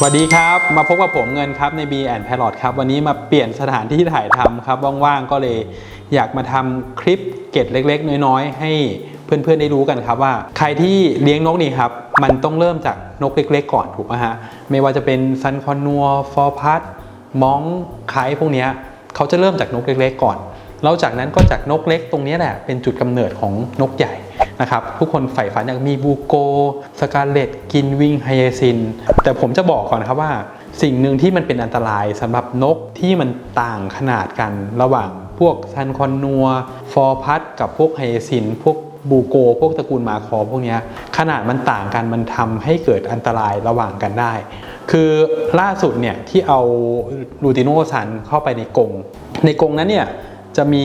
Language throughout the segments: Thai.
สวัสดีครับ มาพบกับผมเงินครับใน B and p a r o t ครับ วันนี้มาเปลี่ยนสถานที่ถ่ายทำครับ ว่างๆ ก็เลยอยากมาทำคลิปเกร็ดเล็ก ๆ น้อยๆ ให้เพื่อนๆ ได้รู้กันครับว่า ใครที่เลี้ยงนกนี่ครับ มันต้องเริ่มจากนกเล็ก ๆ ก่อนถูกไหมฮะ ไม่ว่าจะเป็นซันคอนนัวฟอร์พัดมองไคพวกเนี้ยเขาจะเริ่มจากนกเล็ก ๆ ก่อน แล้วจากนั้นก็จากนกเล็กตรงเนี้ยแหละเป็นจุดกำเนิดของนกใหญ่ นะครับทุกคนใฝ่ฝันอยากมีบูโก สกาเลตกินวิงไฮเอซิน แต่ผมจะบอกก่อนครับว่า สิ่งหนึ่งที่มันเป็นอันตรายสำหรับนกที่มันต่างขนาดกันระหว่างพวกซันคอนนัว ฟอร์พัดกับพวกไฮเอซิน พวกบูโก พวกตระกูลมาคอพวกเนี้ยขนาดมันต่างกันมันทำให้เกิดอันตรายระหว่างกันได้ คือล่าสุดเนี่ยที่เอาลูติโนซันเข้าไปในกรงในกรงนั้นเนี่ย จะมี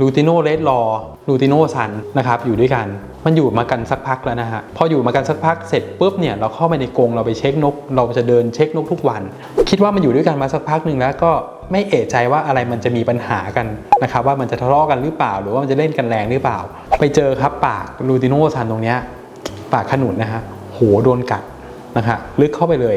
ลูติโนเลดรอลูติโนซันนะครับอยู่ด้วยกัน มันอยู่มากันสักพักแล้วนะฮะ พออยู่มากันสักพักเสร็จปุ๊บเนี่ยเราเข้าไปในกรงเราไปเช็คนก เราจะเดินเช็คนกทุกวัน คิดว่ามันอยู่ด้วยกันมาสักพักหนึ่งแล้วก็ไม่เอะใจว่าอะไรมันจะมีปัญหากันนะครับว่ามันจะทะเลาะกันหรือเปล่า หรือว่ามันจะเล่นกันแรงหรือเปล่า ไปเจอครับปากลูติโนซันตรงเนี้ยปากขนุนนะฮะโหโดนกัดนะฮะลึกเข้าไปเลย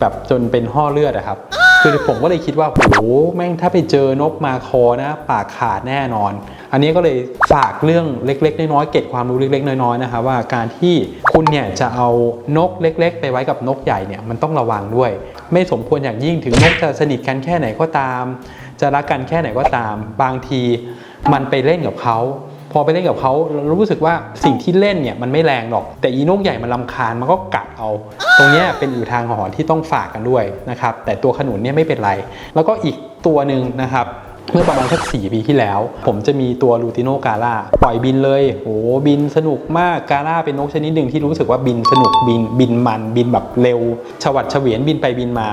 แบบจนเป็นห่อเลือดอะครับ คือผมก็เลยคิดว่าโหแม่งถ้าไปเจอนกมาคอนะปากขาดแน่นอน อันนี้ก็เลยฝากเรื่องเล็กๆน้อยๆเก็บความรู้เล็กๆน้อยๆนะครับว่าการที่คุณเนี่ยจะเอานกเล็ก ๆ ไปไว้กับนกใหญ่เนี่ยมันต้องระวังด้วย ไม่สมควรอย่างยิ่งถึงนกจะสนิทกันแค่ไหนก็ตาม จะรักกันแค่ไหนก็ตาม บางทีมันไปเล่นกับเขา พอไปเล่นกับเขาเรารู้สึกว่าสิ่งที่เล่นเนี่ยมันไม่แรงหรอก แต่อีนกใหญ่มันลำคาญมันก็กัดเอา ตรงเนี้ยเป็นอยู่ทางหอนที่ต้องฝากกันด้วยนะครับแต่ตัวขนุนเนี่ยไม่เป็นไร แล้วก็อีกตัวหนึ่งนะครับเมื่อประมาณสัก4ปีที่แล้ว ผมจะมีตัวลูติโนกาล่าปล่อยบินเลยโหบินสนุกมากกาล่าเป็นนกชนิดหนึ่งที่รู้สึกว่าบินสนุกบินบินมันบินแบบเร็ว ฉวัดเฉวียนบินไปบินมา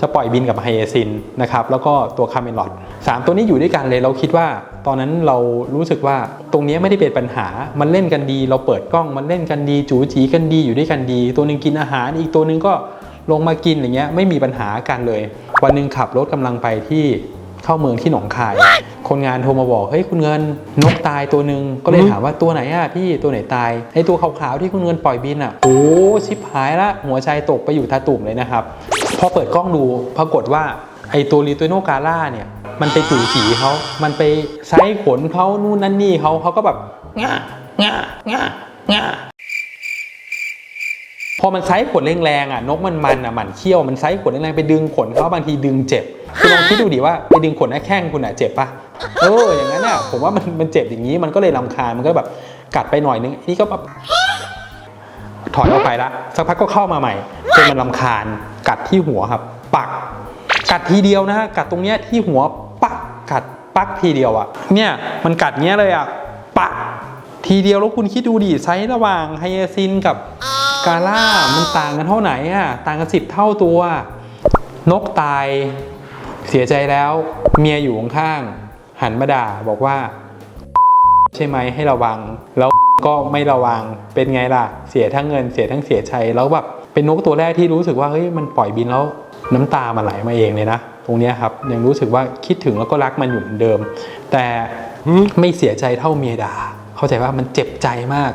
จะปล่อยบินกับไฮเอซินนะครับแล้วก็ตัวคาเมลอดสามตัวนี้อยู่ด้วยกันเลยเราคิดว่า ตอนนั้นเรารู้สึกว่าตรงนี้ไม่ได้เป็นปัญหา มันเล่นกันดี เราเปิดกล้องมันเล่นกันดีจูจีกันดีอยู่ด้วยกันดี ตัวหนึ่งกินอาหาร อีกตัวหนึ่งก็ลงมากินอย่างเงี้ยไม่มีปัญหากันเลย วันหนึ่งขับรถกำลังไปที่เข้าเมืองที่หนองคาย คนงานโทรมาบอกเฮ้ยคุณเงินนกตายตัวหนึ่งก็เลยถามว่าตัวไหนอะพี่ตัวไหนตายไอตัวขาวๆที่คุณเงินปล่อยบินอะโอ้ชิบหายละหัวใจตกไปอยู่ตาตุ่มเลยนะครับพอเปิดกล้องดูปรากฏว่าไอตัวลีตัวโนกาล่าเนี่ย มันไปจู่จีเขา มันไปไซส์ขนเขานู่นนั่นนี่เขาเขาก็แบบง่าง่าง่าง่าพอมันไซส์ขนแรงๆอะนกมันมันอะมันเขี้ยวมันไซส์ขนแรงๆไปดึงขนเขาบางทีดึงเจ็บคือลองคิดดูดิว่าไปดึงขนหน้าแข้งคุณอะเจ็บปะเอออย่างนั้นอะผมว่ามันมันเจ็บอย่างนี้มันก็เลยรำคาญมันก็แบบกัดไปหน่อยนึงนี่ก็แบบถอยออกไปละสักพักก็เข้ามาใหม่จนมันลำคาญกัดที่หัวครับ ปัก กัดทีเดียวนะฮะกัดตรงเนี้ยที่หัว ปักทีเดียวอะเนี่ยมันกัดเงี้ยเลยอะปักทีเดียวแล้วคุณคิดดูดิไซส์ระหว่างไฮเอซินกับกาล่ามันต่างกันเท่าไหนอะต่างกันสิบเท่าตัว นกตาย เสียใจแล้ว เมียอยู่ข้างๆหันมาด่าบอกว่า ใช่ไหมให้ระวังแล้วก็ไม่ระวังเป็นไงล่ะ เสียทั้งเงินเสียทั้งเสียใจแล้วแบบเป็นนกตัวแรกที่รู้สึกว่าเฮ้ยมันปล่อยบินแล้วน้ำตามันไหลมาเองเลยนะ ตรงนี้ครับยังรู้สึกว่าคิดถึงแล้วก็รักมันอยู่เหมือนเดิม แต่ไม่เสียใจเท่าเมียดา เข้าใจว่ามันเจ็บใจมาก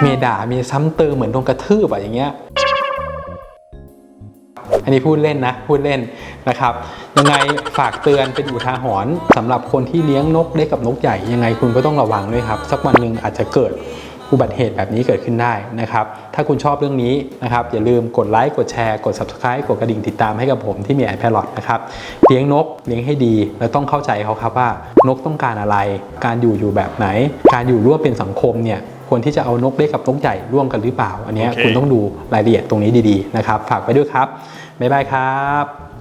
เมียดาเมียซ้ำเติมเหมือนโดนกระทืบอะอย่างเงี้ย อันนี้พูดเล่นนะ พูดเล่นนะครับ ยังไงฝากเตือนเป็นอุทาหรณ์สำหรับคนที่เลี้ยงนกเล็กกับนกใหญ่ยังไงคุณก็ต้องระวังด้วยครับ สักวันหนึ่งอาจจะเกิด อุบัติเหตุแบบนี้เกิดขึ้นได้นะครับ ถ้าคุณชอบเรื่องนี้นะครับ อย่าลืมกดไลค์กดแชร์กด subscribe กดกระดิ่งติดตามให้กับผมที่มี iPad นะครับเลี้ยงนกเลี้ยงให้ดี แล้วต้องเข้าใจเขาครับว่านกต้องการอะไร การอยู่อยู่แบบไหน การอยู่ร่วมเป็นสังคมเนี่ยควรที่จะเอานกเล็กกับนกใหญ่ร่วมกันหรือเปล่า อันเนี้ยโอเคคุณต้องดูรายละเอียดตรงนี้ดีๆนะครับ ฝากไปด้วยครับ บ๊ายบายครับ